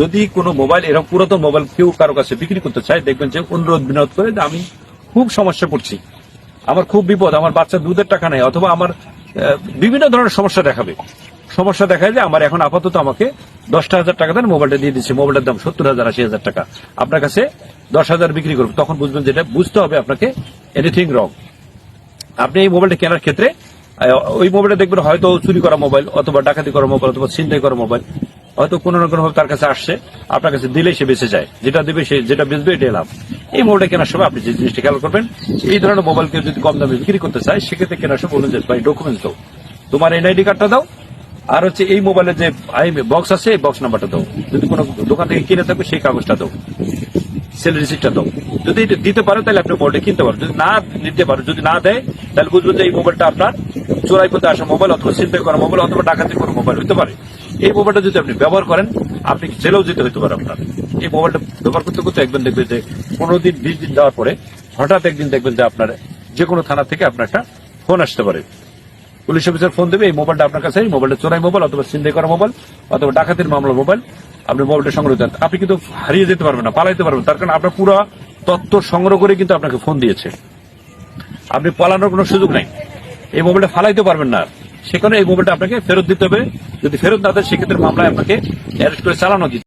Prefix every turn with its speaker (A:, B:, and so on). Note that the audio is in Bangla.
A: যদি কোনো মোবাইল, এরকম পুরাতন মোবাইল কেউ কারও কাছে বিক্রি করতে চায়, দেখবেন যে অনুরোধ বিনোদ করে আমি খুব সমস্যা পড়ছি আমার খুব বিপদ, আমার বাচ্চা দুধের টাকা নেই, অথবা আমার বিভিন্ন ধরনের সমস্যা দেখাবে। সমস্যা দেখায় যে আমার এখন আপাতত আমাকে দশটা হাজার টাকা দেন, মোবাইলটা দিয়ে দিচ্ছে। মোবাইলের দাম সত্তর হাজার, আশি হাজার টাকা। আপনার কাছে দশ হাজার বিক্রি করবে, তখন বুঝবেন যেটা বুঝতে হবে আপনাকে এনিথিং রং আপনি এই মোবাইলটা কেনার ক্ষেত্রে ওই মোবাইলটা দেখবেন হয়তো চুরি করা মোবাইল, অথবা ডাকাতি করা মোবাইল, অথবা ছিনতাই করা মোবাইল। হয়তো কোনো না কোনো তার কাছে আসছে, আপনার কাছে দিলেই সে বেঁচে যায়। যেটা দেবে সে যেটা বেচবে এটাই লাভ। এই মোবাইলটা কেনার সময় আপনি যে জিনিসটা খেয়াল করবেন, এই ধরনের মোবাইল কেউ যদি কম দামে বিক্রি করতে চায়, সেক্ষেত্রে কেনার সময় বলুন যে, ভাই ডকুমেন্টস দাও। তোমার এনআইডি কার্ডটা দাও, আর হচ্ছে এই মোবাইলের যে বক্স আছে, এই বক্স নাম্বারটা দাও। যদি কোনো দোকান থেকে কিনে থাকবে, সেই কাগজটা দাও। সেল রিসিপ্টটা দাও। যদি দিতে পারো, তাহলে আপনি মোবাইলটা কিনতে পারো। যদি না নিতে পারো, যদি না দেয়, তাহলে বুঝবেন যে এই মোবাইলটা আপনার চোরাই পথে আসা মোবাইল অথবা চিন্তাই করা মোবাইল অথবা ডাকাতি করা মোবাইল হতে পারে। এই মোবাইলটা যদি আপনি ব্যবহার করেন, আপনি জেলেও যেতে হতে পারে আপনার। এই মোবাইলটা ব্যবহার করতে করতে একদিন দেখবেন যে পনেরো দিন, বিশ দিন যাওয়ার পরে হঠাৎ একদিন দেখবেন যে আপনার যে কোনো থানা থেকে আপনার একটা ফোন আসতে পারে। পুলিশ অফিসার ফোন দেবে, এই মোবাইলটা আপনার কাছে, এই মোবাইলটা চোরাই মোবাইল অথবা চিন্তাই করা মোবাইল অথবা ডাকাতির মামলা মোবাইল, আপনি মোবাইলটা সংগ্রহ করেন। আপনি কিন্তু হারিয়ে যেতে পারবেন না, পালাইতে পারবেন তার কারণ আপনার পুরো তথ্য সংগ্রহ করে কিন্তু আপনাকে ফোন দিয়েছে। আপনি পালানোর কোনো সুযোগ নাই। এই মোবাইলটা ফালাইতে পারবেন না। সেখানে এই মোবাইলটা আপনাকে ফেরত দিতে হবে। যদি ফেরত না দেয় সেক্ষেত্রে মামলায় আপনাকে অ্যারেস্ট করে চালানো